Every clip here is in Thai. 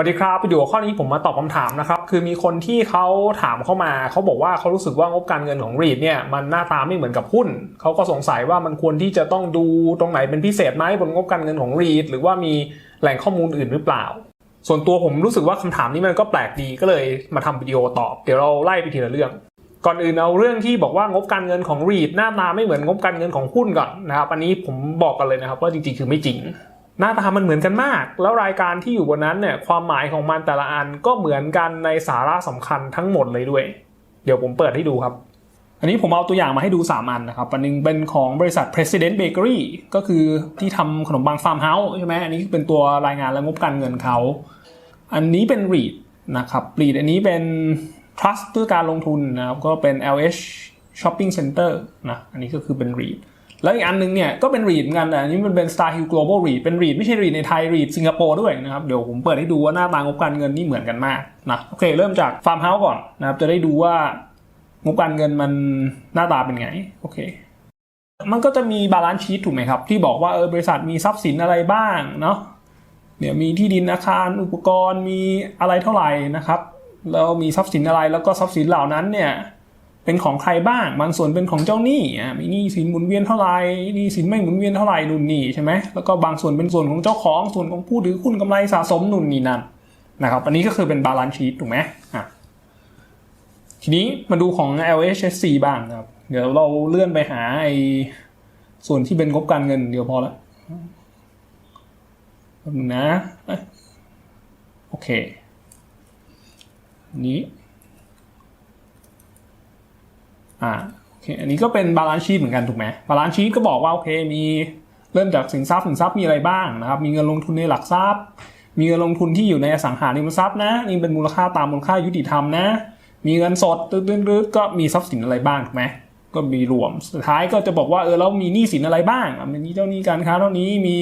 วัสดีครับประโยคข้อนี้ผมมาตอบคำถามนะครับ คือมีคนที่เขาถามเข้ามาเขาบอกว่าเขารู้สึกว่างบการเงินของ REIT เนี่ยมันหน้าตาไม่เหมือนกับหุ้นเขาก็สงสัยว่ามันควรที่จะต้องดูตรงไหนเป็นพิเศษไหมบนงบการเงินของ REIT หรือว่ามีแหล่งข้อมูลอื่นหรือเปล่า ส่วนตัวผมรู้สึกว่าคำถามนี้มันก็แปลกดีก็เลยมาทำวิดีโอตอบ เดี๋ยวเราไล่ไปทีละเรื่อง ก่อนอื่นเอาเรื่องที่บอกว่างบการเงินของ REIT หน้าตาไม่เหมือนงบการเงินของหุ้นก่อนนะครับอันนี้ผมบอกกันเลยนะครับว่าจริงๆคือไม่จริง หน้าตามันเหมือนกันมาก แล้วรายการที่อยู่บนนั้นเนี่ยความหมายของมันแต่ละอันก็เหมือนกันในสาระสำคัญทั้งหมดเลยด้วย เดี๋ยวผมเปิดให้ดูครับ อันนี้ผมเอาตัวอย่างมาให้ดู 3 อันนะครับ อันหนึงเป็นของบริษัท President Bakery ก็คือที่ทำขนมปังฟาร์มเฮาส์ใช่ไหมอันนี้เป็นตัวรายงานและงบการเงินเขา อันนี้เป็น REIT นะครับ REIT อันนี้เป็น Trust เพื่อการลงทุนนะครับก็เป็น LH Shopping Center นะอันนี้ก็คือเป็น REIT แล้วอีกอันนึงเนี่ยก็เป็น REIT เหมือนกันแต่อันนี้มันเป็น Star Hill Global REIT เป็น REIT ไม่ใช่ REIT ในไทย REIT สิงคโปร์ด้วยนะครับ เดี๋ยวผมเปิดให้ดูว่าหน้าตางบการเงินนี่เหมือนกันมากนะโอเค เริ่มจาก Farm House ก่อนนะครับจะได้ดูว่างบการเงินมันหน้าตาเป็นไงโอเค มันก็จะมีบาลานซ์ชีตถูกไหมครับ ที่บอกว่าเออบริษัทมีทรัพย์สินอะไรบ้างเนาะเนี่ยมีที่ดินอาคารอุปกรณ์มีอะไรเท่าไหร่นะครับแล้วมีทรัพย์สินอะไรแล้วก็ทรัพย์สินเหล่านั้นเนี่ย เป็นของใครบ้าง บางส่วนเป็นของเจ้าหนี้อะมีหนี้สินหมุนเวียนเท่าไหร่หนี้สินไม่หมุนเวียนเท่าไหร่นู่นนี่ใช่ไหมแล้วก็บางส่วนเป็นส่วนของเจ้าของส่วนของผู้ถือหุ้นกำไรสะสมนู่นนี่นั่นนะครับอันนี้ก็คือเป็นบาลานซ์ชีตถูกไหมอะทีนี้มาดูของ LHSC บ้างครับ เดี๋ยวเราเลื่อนไปหาไอ้ส่วนที่เป็นงบการเงินเดียวพอละแป๊บนึงนะ โอเค นี้ อ่าโอเคอันนี้ก็เป็นบาลานซ์ชีตเหมือนกันถูกไหมบาลานซ์ชีตก็บอกว่าโอเคมีเริ่มจากสินทรัพย์สินทรัพย์มีอะไรบ้างนะครับมีเงินลงทุนในหลักทรัพย์ มีเงินลงทุนที่อยู่ในอสังหาริมทรัพย์นะนี่เป็นมูลค่าตามมูลค่ายุติธรรมนะ มีเงินสดตืดๆก็มีทรัพย์สินอะไรบ้างถูกไหมก็มีรวมสุดท้ายก็จะบอกว่าเออแล้วมีหนี้สินอะไรบ้างมีเจ้าหนี้การค้าเท่านี้มี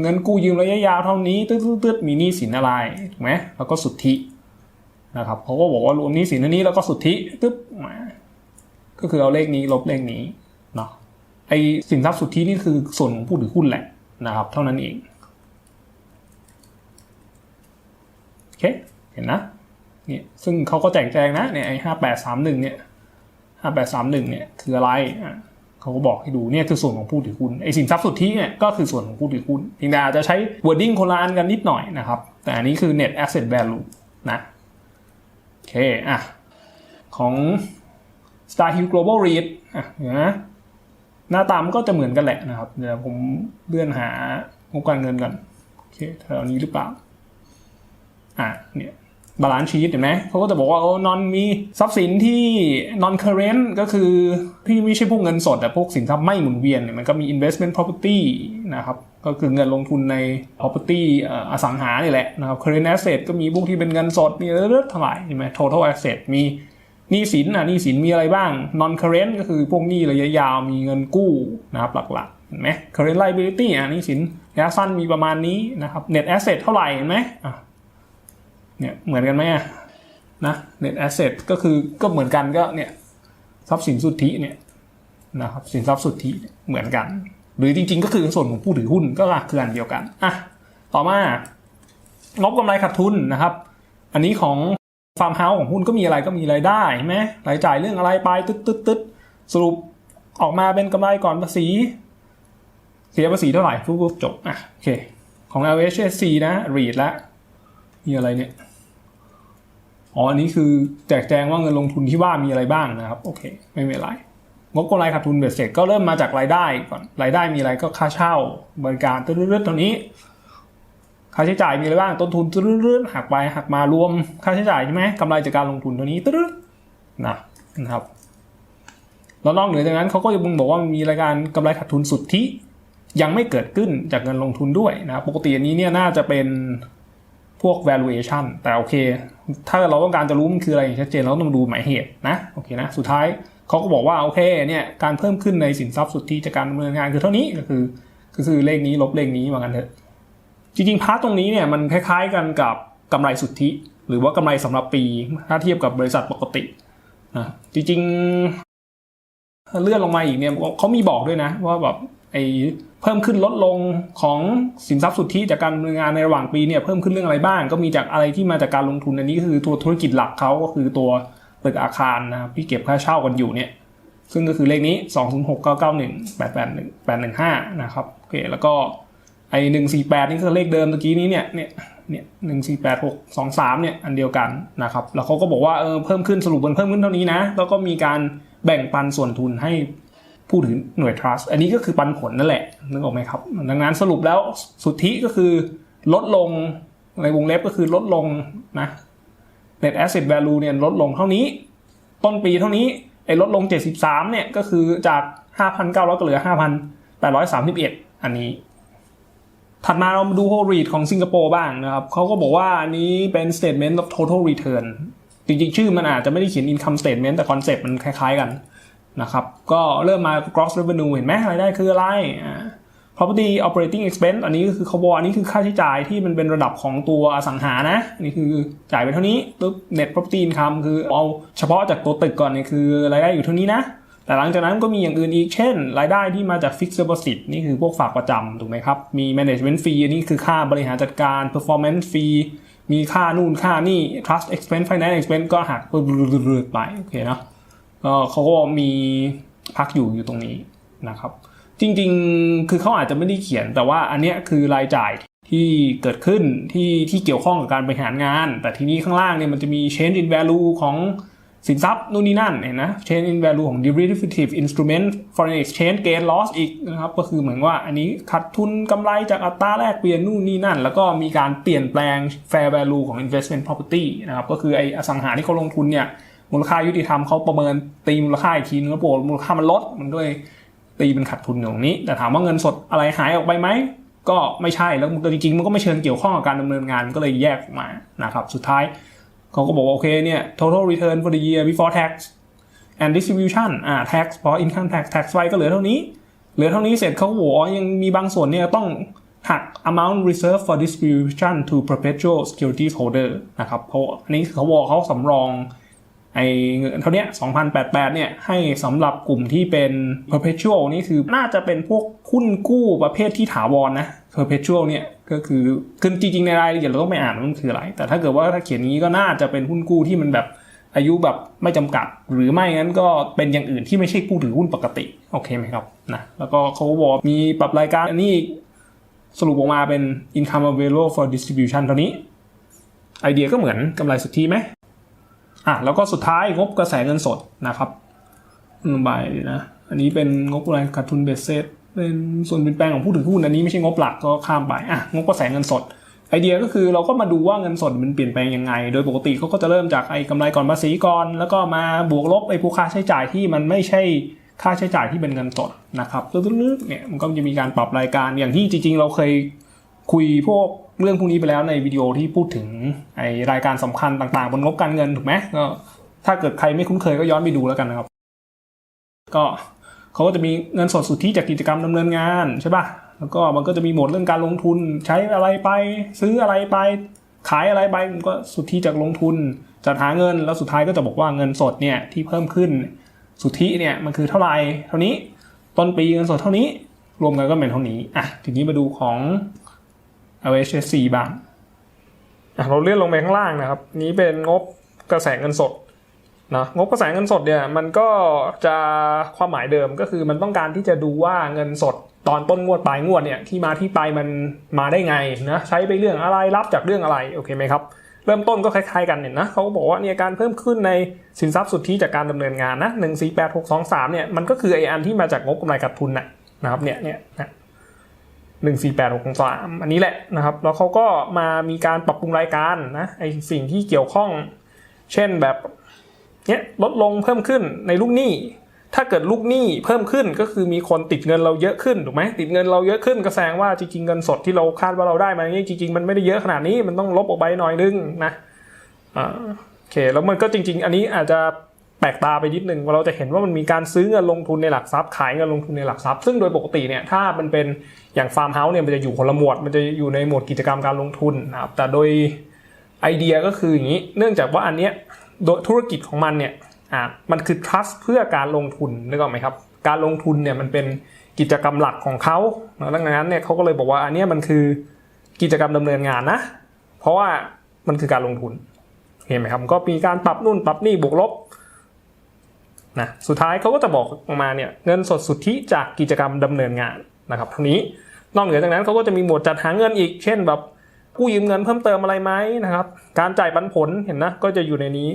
เงินกู้ยืมระยะยาวเท่านี้ตืดๆๆมีหนี้สินอะไรถูกไหมแล้วก็สุทธินะครับเขาก็บอกว่ารวมหนี้สินอันนี้แล้วก็สุทธิตึ๊บ ก็คือเอาเลขนี้ลบเลขนี้เนาะไอสินทรัพย์สุทธินี่คือส่วนของผู้ถือหุ้นแหละนะครับ เท่านั้นเองโอเคเห็นนะเนี่ยซึ่งเขาก็แจกแจงนะเนี่ยไอ้ห้าแปดสามหนึ่งเนี่ยห้าแปดสามหนึ่งเนี่ยคืออะไรอะเขาก็บอกให้ดูเนี่ยคือส่วนของผู้ถือหุ้นไอ้สินทรัพย์สุทธิเนี่ยก็คือส่วนของผู้ถือหุ้นเพียงแต่อาจจะใช้ wording คนละอันกันนิดหน่อยนะครับ แต่อันนี้คือ net asset value นะโอเคอะของ Star Hill Global REIT อะนไหน้าตามนก็จะเหมือนกันแหละนะครับ เดี๋ยวผมเลื่อนหางบการเงินกันโอเคแถวนี้หรือเปล่า อะเนี่ยบาลานซ์ชีตเห็นไหมเขาก็จะบอกว่าโอ้นอนมีทรัพย์สินที่ non current ก็คือที่ไม่ใช่พวกเงินสดแต่พวกสินทรัพย์ไม่หมุนเวียนเนี่ยมันก็มี investment property นะครับ ก็คือเงินลงทุนใน property อสังหานี่แหละนะครับ current asset ก็มีพวกที่เป็นเงินสดมีเรื่อยๆท่าไหร่ใช่ไหม total asset มี หนี้สินอะหนี้สินมีอะไรบ้าง non current ก็คือพวกหนี้ระยะยาวมีเงินกู้นะครับหลักๆเห็นไหม current liability อะหนี้สินระยะสั้นมีประมาณนี้นะครับ net asset เท่าไหร่เห็นไหมอะเนี่ยเหมือนกันไหมอะนะ net asset ก็คือก็เหมือนกันก็เนี่ยทรัพย์สินสุทธิเนี่ยนะครับสินทรัพย์สุทธิเหมือนกัน หรือจริงๆ ก็คือส่วนของผู้ถือหุ้นก็คืออันเดียวกันอะต่อมางบกำไรขาดทุนนะครับ อันนี้ของ ฟาร์มเฮาส์ของหุ้นก็มีอะไรก็มีรายได้ใช่ไหมรายจ่ายเรื่องอะไรไปตึ๊ดตึ๊ดตึ๊ดสรุปออกมาเป็นกำไรก่อนภาษี เสียภาษีเท่าไหร่ปุ๊บๆจบอะโอเค ของ LHSC นะ read แล้วมีอะไรเนี่ย อ๋อ อันนี้คือแจกแจงว่าเงินลงทุนที่ว่ามีอะไรบ้างนะครับ โอเค ไม่เป็นไร งบกำไรขาดทุนเบ็ดเสร็จก็เริ่มมาจากรายได้ก่อน รายได้มีอะไรก็ค่าเช่าบริการตื้อๆตรงนี้ ค่าใช้จ่ายมีอะไรบ้างต้นทุนตื้อๆหักไปหักมารวมค่าใช้จ่ายใช่ไหมกำไรจากการลงทุนตัวนี้ตื้อๆนะนะครับแล้วนอกเหนือจากนั้นเขาก็ยังบอกว่ามีรายการกำไรขาดทุนสุทธิยังไม่เกิดขึ้นจากเงินลงทุนด้วยนะปกติอันนี้เนี่ยน่าจะเป็นพวก valuation แต่โอเค ถ้าเราต้องการจะรู้มันคืออะไรชัดเจนเราต้องดูหมายเหตุนะโอเคนะสุดท้ายเขาก็บอกว่าโอเคเนี่ยการเพิ่มขึ้นในสินทรัพย์สุทธิจากการดำเนินงานคือเท่านี้ก็คือก็คือเลขนี้ลบเลขนี้ว่ากันเถอะ จริงๆพาร์ทตรงนี้เนี่ยมันคล้ายๆกันกับกำไรสุทธิ หรือว่ากำไรสำหรับปีถ้าเทียบกับบริษัทปกตินะจริงๆ เลื่อนลงมาอีกเนี่ยเขามีบอกด้วยนะ ว่าแบบไอเพิ่มขึ้นลดลงของสินทรัพย์สุทธิจากการดำเนินงานในระหว่างปีเนี่ยเพิ่มขึ้นเรื่องอะไรบ้าง ก็มีจากอะไรที่มาจากการลงทุนอันนี้คือตัวธุรกิจหลักเขาก็คือตัวตึกอาคารนะครับที่เก็บค่าเช่ากันอยู่เนี่ยซึ่งก็คือเลขนี้ 2 0 6 9 9 1 8 8 1 8 1 5 นะครับโอเคแล้วก็ ไอ้148นี่คือเลขเดิมเมื่อกี้นี้เนี่ยเนี่ยเนี่ย148 6 2 3เนี่ยอันเดียวกันนะครับแล้วเขาก็บอกว่าเออเพิ่มขึ้นสรุปมันเพิ่มขึ้นเท่านี้นะ แล้วก็มีการแบ่งปันส่วนทุนให้ผู้ถือหน่วย trust อันนี้ก็คือปันผลนั่นแหละนึกออกไหมครับ ดังนั้นสรุปแล้วสุทธิก็คือลดลงในวงเล็บก็คือลดลงนะ net asset value เนี่ยลดลงเท่านี้ ต้นปีเท่านี้ไอ้ลดลง 73เนี่ยก็คือจาก 5,900 ก็เหลือ 5,831 อันนี้ ถัดมาเรามาดู whole read ของสิงคโปร์บ้างนะครับเขาก็บอกว่าอันนี้เป็น statement of total return จริงๆ ชื่อมันอาจจะไม่ได้เขียน income statement แต่คอนเซ็ปต์มันคล้ายๆกันนะครับก็เริ่มมา gross revenue เห็นไหมรายได้คืออะไร property operating expense อันนี้ก็คือเขาบอกอันนี้คือค่าใช้จ่ายที่มันเป็นระดับของตัวอสังหานะ นี่คือจ่ายไปเท่านี้ปุ๊บ net property income คือเอาเฉพาะจากตัวตึกก่อนเนี่ยคือรายได้อยู่เท่านี้นะ แต่หลังจากนั้นก็มีอย่างอื่นอีก เช่น รายได้ที่มาจาก fixed deposit นี่คือพวกฝากประจำถูกไหมครับ มี management fee อันนี้คือค่าบริหารจัดการ performance fee มีค่านู่นค่านี่ trust expense finance expense ก็หักไปโอเคเนาะก็เขาก็มีพักอยู่อยู่ตรงนี้นะครับ จริงๆ คือเขาอาจจะไม่ได้เขียน แต่ว่าอันเนี้ยคือรายจ่ายที่เกิดขึ้นที่ที่เกี่ยวข้องกับการบริหารงาน แต่ทีนี้ข้างล่างเนี่ยมันจะมี change in value ของ สินทรัพย์นู่นนี่นั่นเห็นนะ change in value ของ derivative instrument foreign exchange gain loss อีกนะครับ ก็คือเหมือนว่าอันนี้ขาดทุนกำไรจากอัตราแลกเปลี่ยนนู่นนี่นั่น แล้วก็มีการเปลี่ยนแปลง fair value ของ investment property นะครับ ก็คือไออสังหาที่เขาลงทุนเนี่ย มูลค่ายุติธรรมเขาประเมินตีมูลค่าอีกทีนึงแล้วโปรมูลค่ามันลด มันก็เลยตีเป็นขาดทุนอยู่ตรงนี้ แต่ถามว่าเงินสดอะไรหายออกไปไหมก็ไม่ใช่แล้วจริงๆมันก็ไม่เชิงเกี่ยวข้องกับการดำเนินงานมันก็เลยแยกออกมานะครับสุดท้าย เขาก็บอกว่าโอเคเนี่ย total return for the year before tax and distribution อ่า tax พอ income tax tax ไว้ก็เหลือเท่านี้ เหลือเท่านี้เสร็จเขาบอกว่ายังมีบางส่วนเนี่ยต้องหัก amount reserved for distribution to perpetual securities holder นะครับ เพราะอันนี้เขาบอกเขาสำรอง ไอเงินเท่านี้2,088เนี่ยให้สำหรับกลุ่มที่เป็น perpetual นี่คือน่าจะเป็นพวกหุ้นกู้ประเภทที่ถาวรนนะ perpetual เนี่ยก็คือคือจริงๆในรายละเอียดเราต้องไปอ่านมันคืออะไร แต่ถ้าเกิดว่าถ้าเขียนนี้ก็น่าจะเป็นหุ้นกู้ที่มันแบบอายุแบบไม่จำกัด หรือไม่งั้นก็เป็นอย่างอื่นที่ไม่ใช่ผู้ถือหุ้นปกติ โอเคไหมครับนะแล้วก็เขาบอกมีปรับรายการอันนี้สรุปออกมาเป็น income available for distribution เท่านี้ ไอเดียก็เหมือนกำไรสุทธิไหม อะแล้วก็สุดท้ายงบกระแสเงินสดนะครับอืมใบนะอันนี้เป็นงบรายขาดทุนเบสเซตเป็นส่วนเปลี่ยนแปลงของผู้ถือหุ้นอันนี้ไม่ใช่งบหลักก็ข้ามไปอะงบกระแสเงินสด ไอเดียก็คือเราก็มาดูว่าเงินสดมันเปลี่ยนแปลงยังไง โดยปกติเขาก็จะเริ่มจากไอ้กำไรก่อนภาษีก่อน แล้วก็มาบวกลบไอ้พวกค่าใช้จ่ายที่มันไม่ใช่ค่าใช้จ่ายที่เป็นเงินสดนะครับลึกๆเนี่ยมันก็จะมีการปรับรายการอย่างที่จริงๆ เราเคย คุยพวกเรื่องพวกนี้ไปแล้วในวิดีโอที่พูดถึงไอรายการสำคัญต่างๆ บนงบการเงินถูกไหมก็ถ้าเกิดใครไม่คุ้นเคยก็ย้อนไปดูแล้วกันนะครับ ก็เขาก็จะมีเงินสดสุทธิจากกิจกรรมดำเนินงานใช่ป่ะแล้วก็มันก็จะมีหมดเรื่องการลงทุนใช้อะไรไป ซื้ออะไรไป ขายอะไรไปมันก็สุทธิจากลงทุนจัดหาเงินแล้วสุดท้ายก็จะบอกว่าเงินสดเนี่ยที่เพิ่มขึ้นสุทธิเนี่ยมันคือเท่าไหร่เท่านี้ต้นปีเงินสดเท่านี้ รวมกันก็เป็นเท่านี้อะทีนี้มาดูของ LHSC บ้างอะเราเลื่อนลงไปข้างล่างนะครับ นี้เป็นงบกระแสเงินสดนะงบกระแสเงินสดเนี่ยมันก็จะความหมายเดิมก็คือมันต้องการที่จะดูว่าเงินสดตอนต้นงวดปลายงวดเนี่ยที่มาที่ไปมันมาได้ไงนะใช้ไปเรื่องอะไรรับจากเรื่องอะไรโอเคไหมครับเริ่มต้นก็คล้ายๆกันเนี่ยนะเขาก็บอกว่าเนี่ยการเพิ่มขึ้นในสินทรัพย์สุทธิจากการดำเนินงานนะหนึ่งสี่แปดหกสองสามเนี่ยมันก็คือไออันที่มาจากงบกำไรขาดทุนน่ะนะครับเนี่ยเนี่ยนะ หนึ่งสี่แปดหกสามอันนี้แหละนะครับ แล้วเขาก็มามีการปรับปรุงรายการนะไอสิ่งที่เกี่ยวข้อง เช่นแบบเนี้ยลดลงเพิ่มขึ้นในลูกหนี้ ถ้าเกิดลูกหนี้เพิ่มขึ้นก็คือมีคนติดเงินเราเยอะขึ้นถูกไหมติดเงินเราเยอะขึ้นก็แสดงว่าจริงๆเงินสดที่เราคาดว่าเราได้มาเนี่ยจริงๆมันไม่ได้เยอะขนาดนี้มันต้องลบออกไปหน่อยนึงนะอ่าโอเคแล้วมันก็จริง ๆ อันนี้อาจจะ แปลกตาไปนิดนึงว่าเราจะเห็นว่ามันมีการซื้อเงินลงทุนในหลักทรัพย์ขายเงินลงทุนในหลักทรัพย์ซึ่งโดยปกติเนี่ยถ้ามันเป็นอย่างฟาร์มเฮาส์เนี่ยมันจะอยู่คนละหมวด มันจะอยู่ในหมวดกิจกรรมการลงทุนนะครับแต่โดยไอเดียก็คืออย่างนี้ เนื่องจากว่าอันเนี้ยโดยธุรกิจของมันเนี่ยอ่ามันคือ trust เพื่อการลงทุนนึกออกไหมครับการลงทุนเนี่ยมันเป็นกิจกรรมหลักของเขาดังนั้นเนี่ยเขาก็เลยบอกว่าอันเนี้ยมันคือกิจกรรมดำเนินงานนะ เพราะว่ามันคือการลงทุนเห็นไหมครับก็มีการปรับนู่นปรับนี่บวกลบ นะสุดท้ายเขาก็จะบอกออกมาเนี่ยเงินสดสุทธิจากกิจกรรมดำเนินงานนะครับเท่านี้นอกเหนือจากนั้นเขาก็จะมีหมวดจัดหาเงินอีก เช่นแบบกู้ยืมเงินเพิ่มเติมอะไรไหมนะครับ การจ่ายปันผลเห็นนะก็จะอยู่ในนี้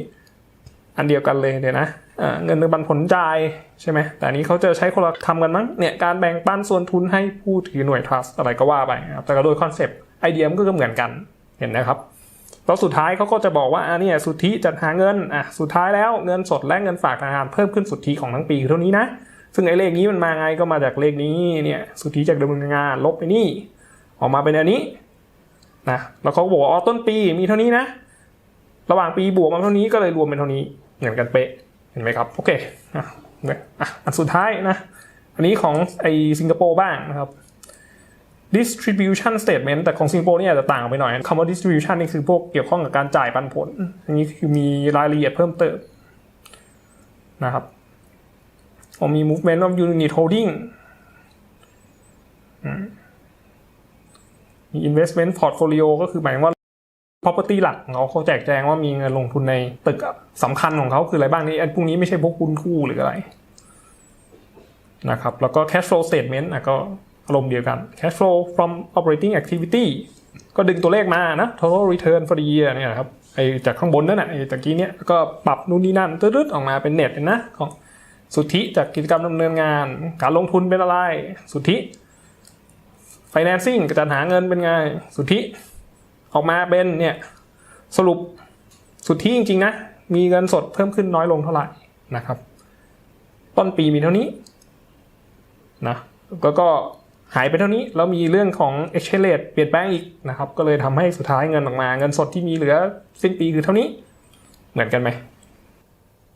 อันเดียวกันเลยเดี๋ยวนะอ่าเงินปันผลจ่ายใช่ไหมแต่อันนี้เขาจะใช้คนละคำกันมั้งเนี่ยการแบ่งปันส่วนทุนให้ผู้ถือหน่วย trust อะไรก็ว่าไปนะครับแต่ก็โดยคอนเซปต์ไอเดียมันก็เหมือนกันเห็นนะครับ แล้วสุดท้ายเขาก็จะบอกว่าอ่าเนี่ยสุทธิจัดหาเงินอะสุดท้ายแล้วเงินสดและเงินฝากธนาคารเพิ่มขึ้นสุทธิของทั้งปีคือเท่านี้นะซึ่งไอ้เลขนี้มันมาไงก็มาจากเลขนี้เนี่ยสุทธิจากดำเนินงานลบไปนี่ ออกมาเป็นอันนี้นะแล้วเขาบอกว่าอ๋อต้นปีมีเท่านี้นะ ระหว่างปีบวกมาเท่านี้ก็เลยรวมเป็นเท่านี้เหมือนกันเป๊ะเห็นไหมครับโอเคอะอันสุดท้ายนะอันนี้ของไอสิงคโปร์บ้างนะครับ distribution statement แต่ของสิงคโปร์เนี่ยจะต่างไปหน่อยคำว่า distribution นี่คือพวกเกี่ยวข้องกับการจ่ายปันผล อันนี้คือมีรายละเอียดเพิ่มเติมนะครับผมมี movement of unit holding อืมมี investment portfolio ก็คือหมายว่า property หลักเขาเขาแจกแจงว่ามีเงินลงทุนในตึกสำคัญของเขาคืออะไรบ้างนี่พวกนี้ไม่ใช่พวกหุ้นคู่หรืออะไรนะครับ แล้วก็ cash flow statement อะก็ อารมณ์เดียวกัน cash flow from operating activity ก็ดึงตัวเลขมานะ total return for the year เนี่ยนะครับไอจากข้างบนนั่นน่ะไอตะกี้เนี่ยก็ปรับนู่นนี่นั่นตืดๆออกมาเป็นเน็ตนะของสุทธิจากกิจกรรมดำเนินงาน การลงทุนเป็นอะไร สุทธิ financing การจัดหาเงินเป็นไง สุทธิ ออกมาเป็นเนี่ยสรุปสุทธิจริงๆนะ มีเงินสดเพิ่มขึ้นน้อยลงเท่าไหร่นะครับ ต้นปีมีเท่านี้นะแล้วก็ หายไปเท่านี้แล้วมีเรื่องของ exchange rate เปลี่ยนแปลงอีกนะครับก็เลยทำให้สุดท้ายเงินออกมา เงินสดที่มีเหลือสิ้นปีคือเท่านี้ เหมือนกันไหม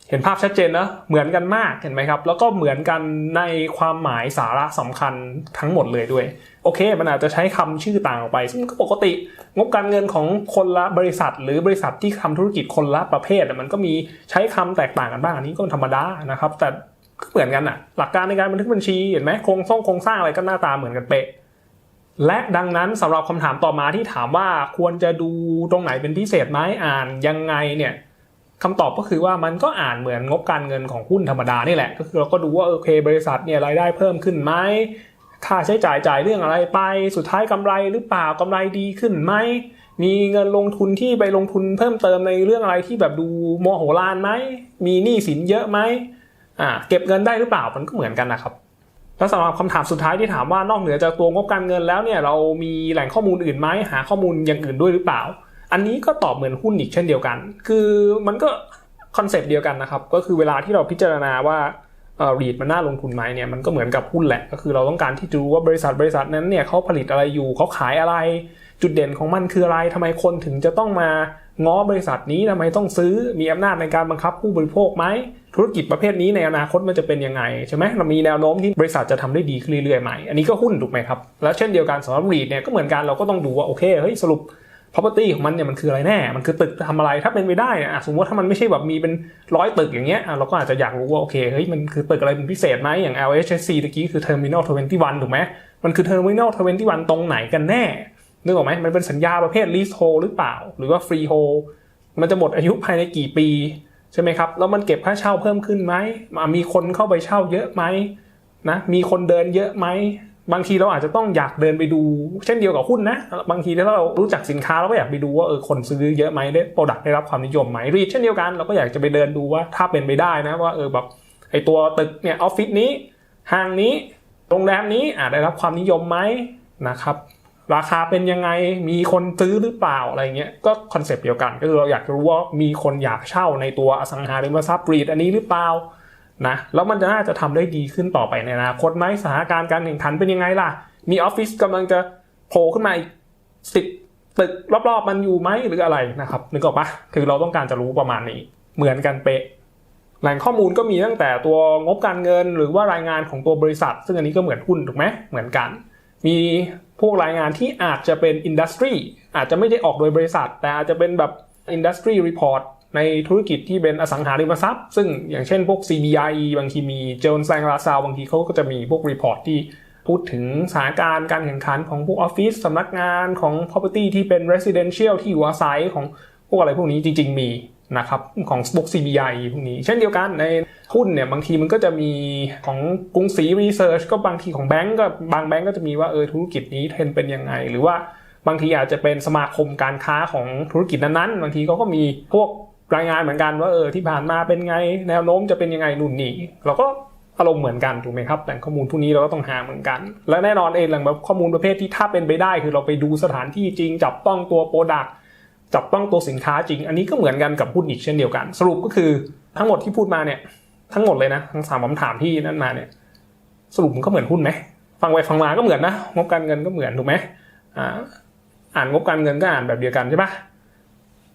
เห็นภาพชัดเจนนะเหมือนกันมากเห็นไหมครับ แล้วก็เหมือนกันในความหมายสาระสำคัญทั้งหมดเลยด้วย โอเค มันอาจจะใช้คำชื่อต่างออกไป ซึ่งก็ปกติ งบการเงินของคนละบริษัท หรือบริษัทที่ทำธุรกิจคนละประเภทมันก็มีใช้คำแตกต่างกันบ้างอันนี้ก็ธรรมดานะครับ แต่ เหมือนกันอะหลักการในการบันทึกบัญชีเห็นไหมโครงสร้างโครงสร้างอะไรก็หน้าตาเหมือนกันเป๊ะและดังนั้นสำหรับคำถามต่อมาที่ถามว่าควรจะดูตรงไหนเป็นพิเศษไหมอ่านยังไงเนี่ยคำตอบก็คือว่ามันก็อ่านเหมือนงบการเงินของหุ้นธรรมดานี่แหละ ก็คือเราก็ดูว่าโอเค บริษัทเนี่ยรายได้เพิ่มขึ้นไหมค่าใช้จ่ายจ่ายเรื่องอะไรไป สุดท้ายกำไรหรือเปล่ากำไรดีขึ้นไหมมีเงินลงทุนที่ไปลงทุนเพิ่มเติมในเรื่องอะไรที่แบบดูโมโหลานไหมมีหนี้สินเยอะไหม อ่าเก็บเงินได้หรือเปล่ามันก็เหมือนกันนะครับแล้วสำหรับคำถามสุดท้ายที่ถามว่านอกเหนือจากตัวงบการเงินแล้วเนี่ยเรามีแหล่งข้อมูลอื่นไหมหาข้อมูลอย่างอื่นด้วยหรือเปล่า อันนี้ก็ตอบเหมือนหุ้นอีกเช่นเดียวกัน คือมันก็คอนเซปต์เดียวกันนะครับก็คือเวลาที่เราพิจารณาว่าเออรีดมันน่าลงทุนไหมเนี่ยมันก็เหมือนกับหุ้นแหละก็คือเราต้องการที่จะรู้ว่าบริษัทบริษัทนั้นเนี่ยเขาผลิตอะไรอยู่เขาขายอะไร จุดเด่นของมันคืออะไรทำไมคนถึงจะต้องมาง้อบริษัทนี้ทำไมต้องซื้อมีอำนาจในการบังคับผู้บริโภคไหมธุรกิจประเภทนี้ในอนาคตมันจะเป็นยังไงใช่ไหมเรามีแนวโน้มที่บริษัทจะทำได้ดีขึ้นเรื่อยๆไหมอันนี้ก็หุ้นถูกไหมครับ แล้วเช่นเดียวกันสำหรับรีดเนี่ยก็เหมือนกันเราก็ต้องดูว่าโอเคเฮ้ยสรุป property ของมันเนี่ยมันคืออะไรแน่ มันคือตึกทำอะไรถ้าเป็นไปได้เนี่ยอะสมมติว่าถ้ามันไม่ใช่แบบมีเป็นร้อยตึกอย่างเงี้ยเราก็อาจจะอยากรู้ว่าโอเคเฮ้ยมันคือตึกอะไรเป็นพิเศษไหมอย่าง LHSC ตะกี้คือ Terminal 21ถูกไหมมันคือ Terminal 21 ตรงไหนกันแน่ นึกออกไหมมันเป็นสัญญาประเภท leasehold หรือเปล่า หรือว่า freehold มันจะหมดอายุภายในกี่ปีใช่ไหมครับ แล้วมันเก็บค่าเช่าเพิ่มขึ้นไหม มีคนเข้าไปเช่าเยอะไหมนะ มีคนเดินเยอะไหม บางทีเราอาจจะต้องอยากเดินไปดู เช่นเดียวกับหุ้นนะ บางทีถ้าเรารู้จักสินค้าเราก็อยากไปดูว่าเออคนซื้อเยอะไหมได้โปรดักต์ได้รับความนิยมไหมรีดเช่นเดียวกันเราก็อยากจะไปเดินดูว่าถ้าเป็นไปได้นะว่าเออแบบไอตัวตึกเนี่ยออฟฟิศนี้ห้างนี้โรงแรมนี้อาจได้รับความนิยมไหมนะครับ ราคาเป็นยังไงมีคนซื้อหรือเปล่าอะไรเงี้ยก็คอนเซปต์เดียวกันก็คือเราอยากรู้ว่ามีคนอยากเช่าในตัวอสังหาริมทรัพย์รีดอันนี้หรือเปล่านะแล้วมันจะน่าจะทำได้ดีขึ้นต่อไปในอนาคตไหมสถานการณ์การแข่งขันเป็นยังไงล่ะ มีออฟฟิศกำลังจะโผล่ขึ้นมาอีกสิบตึกรอบๆมันอยู่ไหมหรืออะไรนะครับนึกออกปะคือเราต้องการจะรู้ประมาณนี้ เหมือนกันเป๊ะแหล่งข้อมูลก็มีตั้งแต่ตัวงบการเงิน หรือว่ารายงานของตัวบริษัท ซึ่งอันนี้ก็เหมือนหุ้นถูกไหมเหมือนกัน มี พวกรายงานที่อาจจะเป็นอินดัสทรีอาจจะไม่ได้ออกโดยบริษัท แต่อาจจะเป็นแบบอินดัสทรีรีพอร์ตในธุรกิจที่เป็นอสังหาริมทรัพย์ ซึ่งอย่างเช่นพวก CBI บางทีมีเจลแซงลาซาวบางทีเขาก็จะมีพวกรีพอร์ตที่พูดถึงสถานการณ์การแข่งขันของพวกออฟฟิศสำนักงานของ property ที่เป็น residential ที่อยู่อาศัยของพวกอะไรพวกนี้จริง ๆ มีนะครับของพวก CBI พวกนี้ เช่นเดียวกันใน หุ้นเนี่ยบางทีมันก็จะมีของกรุงศรีรีเสิร์ชก็บางทีของแบงก์ก็บางแบงก์ก็จะมีว่าเออธุรกิจนี้เทรนเป็นยังไง หรือว่าบางทีอาจจะเป็นสมาคมการค้าของธุรกิจนั้นๆ บางทีเขาก็มีพวกรายงานเหมือนกันว่าเออที่ผ่านมาเป็นไงแนวโน้มจะเป็นยังไงนู่นนี่เราก็อารมณ์เหมือนกันถูกไหมครับแหล่งข้อมูลพวกนี้เราก็ต้องหาเหมือนกัน และแน่นอนเองแหล่งแบบข้อมูลประเภทที่ถ้าเป็นไปได้ คือเราไปดูสถานที่จริง จับต้องตัวโปรดักจับต้องตัวสินค้าจริง อันนี้ก็เหมือนกันกับหุ้นอีกเช่นเดียวกัน สรุปก็คือทั้งหมดที่พูดมาเนี่ย ทั้งหมดเลยนะทั้งสามคำถามที่นั่นมาเนี่ย สรุปมันก็เหมือนหุ้นไหมฟังไปฟังมาก็เหมือนนะงบการเงินก็เหมือนถูกไหมอ่าอ่านงบการเงินก็อ่านแบบเดียวกันใช่ปะ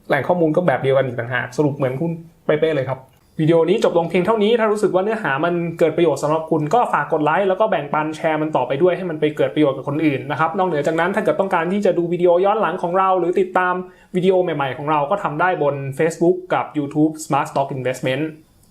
แหล่งข้อมูลก็แบบเดียวกันอีกต่างหากสรุปเหมือนหุ้นเป๊ะเลยครับวิดีโอนี้จบลงเพียงเท่านี้ ถ้ารู้สึกว่าเนื้อหามันเกิดประโยชน์สำหรับคุณก็ฝากกดไลค์แล้วก็แบ่งปันแชร์มันต่อไปด้วยให้มันไปเกิดประโยชน์กับคนอื่นนะครับ นอกเหนือจากนั้นถ้าเกิดต้องการที่จะดูวิดีโอย้อนหลังของเรา หรือติดตามวิดีโอใหม่ๆของเราก็ทำได้บน Facebook กับ YouTube Smart Stock Investment